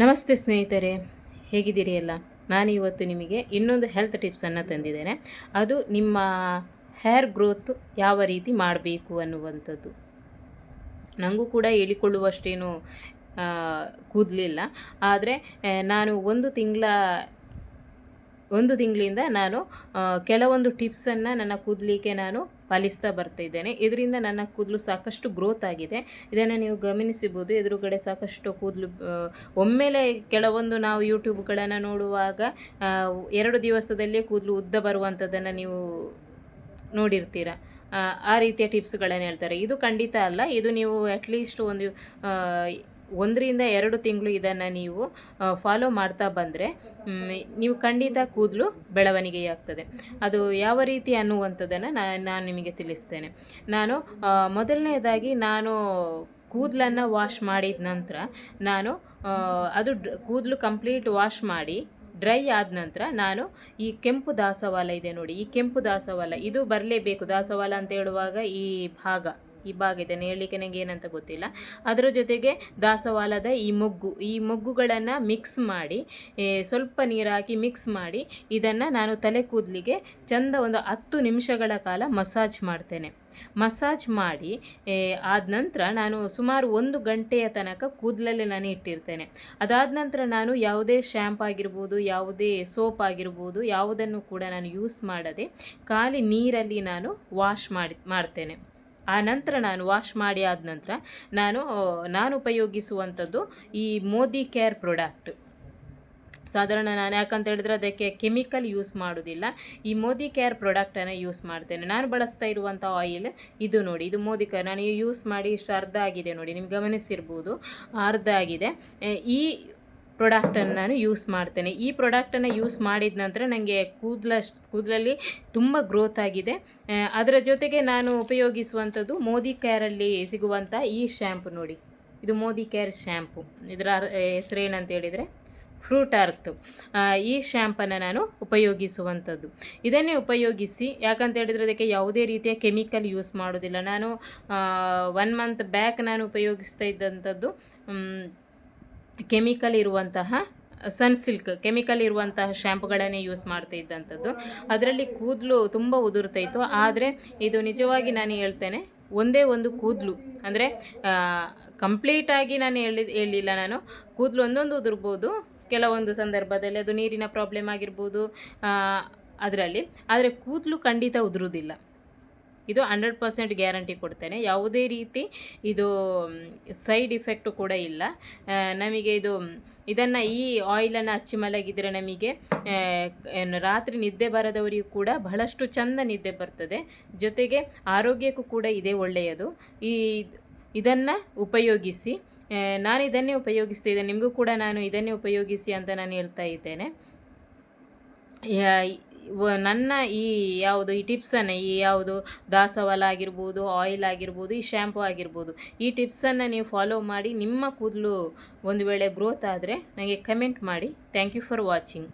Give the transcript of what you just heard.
ನಮಸ್ತೆ ಸ್ನೇಹಿತರೆ, ಹೇಗಿದ್ದೀರಿ ಎಲ್ಲ? ನಾನು ಇವತ್ತು ನಿಮಗೆ ಇನ್ನೊಂದು ಹೆಲ್ತ್ ಟಿಪ್ಸನ್ನು ತಂದಿದ್ದೇನೆ. ಅದು ನಿಮ್ಮ ಹೇರ್ ಗ್ರೋತ್ ಯಾವ ರೀತಿ ಮಾಡಬೇಕು ಅನ್ನುವಂಥದ್ದು. ನನಗೂ ಕೂಡ ಹೇಳಿಕೊಳ್ಳುವಷ್ಟೇನು ಕೂದಲಿಲ್ಲ. ಆದರೆ ನಾನು ಒಂದು ತಿಂಗಳ ಒಂದು ತಿಂಗಳಿಂದ ನಾನು ಕೆಲವೊಂದು ಟಿಪ್ಸನ್ನು ನನ್ನ ಕೂದಲಿಗೆ ನಾನು ಪಾಲಿಸ್ತಾ ಬರ್ತಾ ಇದ್ದೇನೆ. ಇದರಿಂದ ನನ್ನ ಕೂದಲು ಸಾಕಷ್ಟು ಗ್ರೋತ್ ಆಗಿದೆ. ಇದನ್ನು ನೀವು ಗಮನಿಸಬಹುದು. ಎದುರುಗಡೆ ಸಾಕಷ್ಟು ಕೂದಲು ಒಮ್ಮೆಲೆ ಕೆಲವೊಂದು ನಾವು ಯೂಟ್ಯೂಬ್ಗಳನ್ನು ನೋಡುವಾಗ ಎರಡು ದಿವಸದಲ್ಲೇ ಕೂದಲು ಉದ್ದ ಬರುವಂಥದ್ದನ್ನು ನೀವು ನೋಡಿರ್ತೀರ. ಆ, ರೀತಿಯ ಟಿಪ್ಸ್ಗಳನ್ನು ಹೇಳ್ತಾರೆ. ಇದು ಖಂಡಿತ ಅಲ್ಲ. ಇದು ನೀವು ಅಟ್ಲೀಸ್ಟ್ ಒಂದು ಒಂದರಿಂದ ಎರಡು ತಿಂಗಳು ಇದನ್ನು ನೀವು ಫಾಲೋ ಮಾಡ್ತಾ ಬಂದರೆ ನೀವು ಖಂಡಿತ ಕೂದಲು ಬೆಳವಣಿಗೆಯಾಗ್ತದೆ. ಅದು ಯಾವ ರೀತಿ ಅನ್ನುವಂಥದ್ದನ್ನು ನಾನು ನಿಮಗೆ ತಿಳಿಸ್ತೇನೆ. ನಾನು ಮೊದಲನೇದಾಗಿ ನಾನು ಕೂದಲನ್ನು ವಾಶ್ ಮಾಡಿದ ನಂತರ, ನಾನು ಅದು ಕೂದಲು ಕಂಪ್ಲೀಟ್ ವಾಶ್ ಮಾಡಿ ಡ್ರೈ ಆದ ನಂತರ ನಾನು ಈ ಕೆಂಪು ದಾಸವಾಳ ಇದೆ ನೋಡಿ, ಈ ಕೆಂಪು ದಾಸವಾಳ ಇದು ಬರಲೇಬೇಕು ದಾಸವಾಳ ಅಂತ ಹೇಳುವಾಗ ಈ ಭಾಗ. ಇದೆ ಹೇಳಲಿಕ್ಕೆ ನನಗೆ ಏನಂತ ಗೊತ್ತಿಲ್ಲ. ಅದರ ಜೊತೆಗೆ ದಾಸವಾಳದ ಈ ಮೊಗ್ಗು, ಈ ಮೊಗ್ಗುಗಳನ್ನು ಮಿಕ್ಸ್ ಮಾಡಿ ಸ್ವಲ್ಪ ನೀರು ಹಾಕಿ ಮಿಕ್ಸ್ ಮಾಡಿ, ಇದನ್ನು ನಾನು ತಲೆ ಕೂದಲಿಗೆ ಚಂದ ಒಂದು ಹತ್ತು ನಿಮಿಷಗಳ ಕಾಲ ಮಸಾಜ್ ಮಾಡ್ತೇನೆ. ಮಸಾಜ್ ಮಾಡಿ ಆದ ನಂತರ ನಾನು ಸುಮಾರು ಒಂದು ಗಂಟೆಯ ತನಕ ಕೂದಲಲ್ಲಿ ನಾನು ಇಟ್ಟಿರ್ತೇನೆ. ಅದಾದ ನಂತರ ನಾನು ಯಾವುದೇ ಶ್ಯಾಂಪ್ ಆಗಿರ್ಬೋದು, ಯಾವುದೇ ಸೋಪ್ ಆಗಿರ್ಬೋದು, ಯಾವುದನ್ನು ಕೂಡ ನಾನು ಯೂಸ್ ಮಾಡದೆ, ಖಾಲಿ ನೀರಲ್ಲಿ ನಾನು ವಾಶ್ ಮಾಡಿ, ಮಾಡ್ತೇನೆ. ಆ ನಂತರ ನಾನು ವಾಶ್ ಮಾಡಿ ಆದ ನಂತರ ನಾನು ನಾನು ಉಪಯೋಗಿಸುವಂಥದ್ದು ಈ ಮೋದಿ ಕೇರ್ ಪ್ರಾಡಕ್ಟ್. ಸಾಧಾರಣ ನಾನು ಯಾಕಂತ ಹೇಳಿದ್ರೆ ಅದಕ್ಕೆ ಕೆಮಿಕಲ್ ಯೂಸ್ ಮಾಡೋದಿಲ್ಲ ಈ ಮೋದಿ ಕೇರ್ ಪ್ರಾಡಕ್ಟನ್ನು ಯೂಸ್ ಮಾಡ್ತೇನೆ. ನಾನು ಬಳಸ್ತಾ ಇರುವಂಥ ಆಯಿಲ್ ಇದು ನೋಡಿ, ಇದು ಮೋದಿ ಕೇರ್. ನಾನು ಯೂಸ್ ಮಾಡಿ ಇಷ್ಟು ಅರ್ಧ ಆಗಿದೆ ನೋಡಿ, ನಿಮ್ಗೆ ಗಮನಿಸಿರ್ಬೋದು. ಅರ್ಧ ಆಗಿದೆ. ಈ ಪ್ರಾಡಕ್ಟನ್ನು ನಾನು ಯೂಸ್ ಮಾಡ್ತೇನೆ. ಈ ಪ್ರಾಡಕ್ಟನ್ನು ಯೂಸ್ ಮಾಡಿದ ನಂತರ ನನಗೆ ಕೂದಲ ಕೂದಲಲ್ಲಿ ತುಂಬ ಗ್ರೋತ್ ಆಗಿದೆ. ಅದರ ಜೊತೆಗೆ ನಾನು ಉಪಯೋಗಿಸುವಂಥದ್ದು ಮೋದಿ ಕೇರಲ್ಲಿ ಸಿಗುವಂಥ ಈ ಶ್ಯಾಂಪು ನೋಡಿ. ಇದು ಮೋದಿ ಕೇರ್ ಶ್ಯಾಂಪು ಇದರ ಹೆಸರೇನಂತ ಹೇಳಿದರೆ? ಫ್ರೂಟ್ ಅರ್ತ್ ಈ ಶ್ಯಾಂಪನ್ನು ನಾನು ಉಪಯೋಗಿಸುವಂಥದ್ದು. ಇದನ್ನೇ ಉಪಯೋಗಿಸಿ, ಯಾಕಂತ ಹೇಳಿದರೆ ಅದಕ್ಕೆ ಯಾವುದೇ ರೀತಿಯ ಕೆಮಿಕಲ್ ಯೂಸ್ ಮಾಡೋದಿಲ್ಲ ನಾನು ಒನ್ ಮಂತ್ ಬ್ಯಾಕ್ ನಾನು ಉಪಯೋಗಿಸ್ತಾ ಇದ್ದಂಥದ್ದು ಕೆಮಿಕಲ್ ಇರುವಂತಹ, ಸನ್ ಸಿಲ್ಕ್, ಕೆಮಿಕಲ್ ಇರುವಂತಹ ಶ್ಯಾಂಪುಗಳನ್ನೇ ಯೂಸ್ ಮಾಡ್ತಾ ಇದ್ದಂಥದ್ದು. ಅದರಲ್ಲಿ ಕೂದಲು ತುಂಬ ಉದುರ್ತಾ ಇತ್ತು. ಆದರೆ ಇದು ನಿಜವಾಗಿ ನಾನು ಹೇಳ್ತೇನೆ, ಒಂದೇ ಒಂದು ಕೂದಲು, ಅಂದರೆ ಕಂಪ್ಲೀಟಾಗಿ ನಾನು ಹೇಳಿ ಹೇಳಿಲ್ಲ ನಾನು. ಕೂದಲು ಒಂದೊಂದು ಉದುರ್ಬೋದು, ಕೆಲವೊಂದು ಸಂದರ್ಭದಲ್ಲಿ ಅದು ನೀರಿನ ಪ್ರಾಬ್ಲಮ್ ಆಗಿರ್ಬೋದು ಅದರಲ್ಲಿ. ಆದರೆ ಕೂದಲು ಖಂಡಿತ ಉದುರುವುದಿಲ್ಲ ಇದು ಹಂಡ್ರೆಡ್ ಪರ್ಸೆಂಟ್ ಗ್ಯಾರಂಟಿ ಕೊಡ್ತೇನೆ. ಯಾವುದೇ ರೀತಿ ಇದು ಸೈಡ್ ಇಫೆಕ್ಟು ಕೂಡ ಇಲ್ಲ. ನಮಗೆ ಇದು, ಇದನ್ನು ಈ ಆಯಿಲನ್ನು ಹಚ್ಚಿ ಮಲಗಿದರೆ ನಮಗೆ ರಾತ್ರಿ ನಿದ್ದೆ ಬರದವರಿಗೂ ಕೂಡ ಬಹಳಷ್ಟು ಚಂದ ನಿದ್ದೆ ಬರ್ತದೆ. ಜೊತೆಗೆ ಆರೋಗ್ಯಕ್ಕೂ ಕೂಡ ಇದೇ ಒಳ್ಳೆಯದು. ಈ, ಇದನ್ನು ಉಪಯೋಗಿಸಿ ನಾನು ಇದನ್ನೇ ಉಪಯೋಗಿಸ್ತಾ ಇದ್ದೇನೆ. ನಿಮಗೂ ಕೂಡ ನಾನು ಇದನ್ನೇ ಉಪಯೋಗಿಸಿ ಅಂತ ನಾನು ಹೇಳ್ತಾ ಇದ್ದೇನೆ. ನನ್ನ ಈ ಯಾವುದು, ಈ ಟಿಪ್ಸನ್ನು, ಈ ಯಾವುದು, ದಾಸವಾಳ ಆಗಿರ್ಬೋದು, ಆಯಿಲ್ ಆಗಿರ್ಬೋದು, ಈ ಶ್ಯಾಂಪು ಆಗಿರ್ಬೋದು, ಈ ಟಿಪ್ಸನ್ನು ನೀವು ಫಾಲೋ ಮಾಡಿ ನಿಮ್ಮ ಕೂದಲು ಒಂದು ವೇಳೆ ಗ್ರೋತ್ ಆದರೆ ನನಗೆ ಕಮೆಂಟ್ ಮಾಡಿ. Thank you for watching.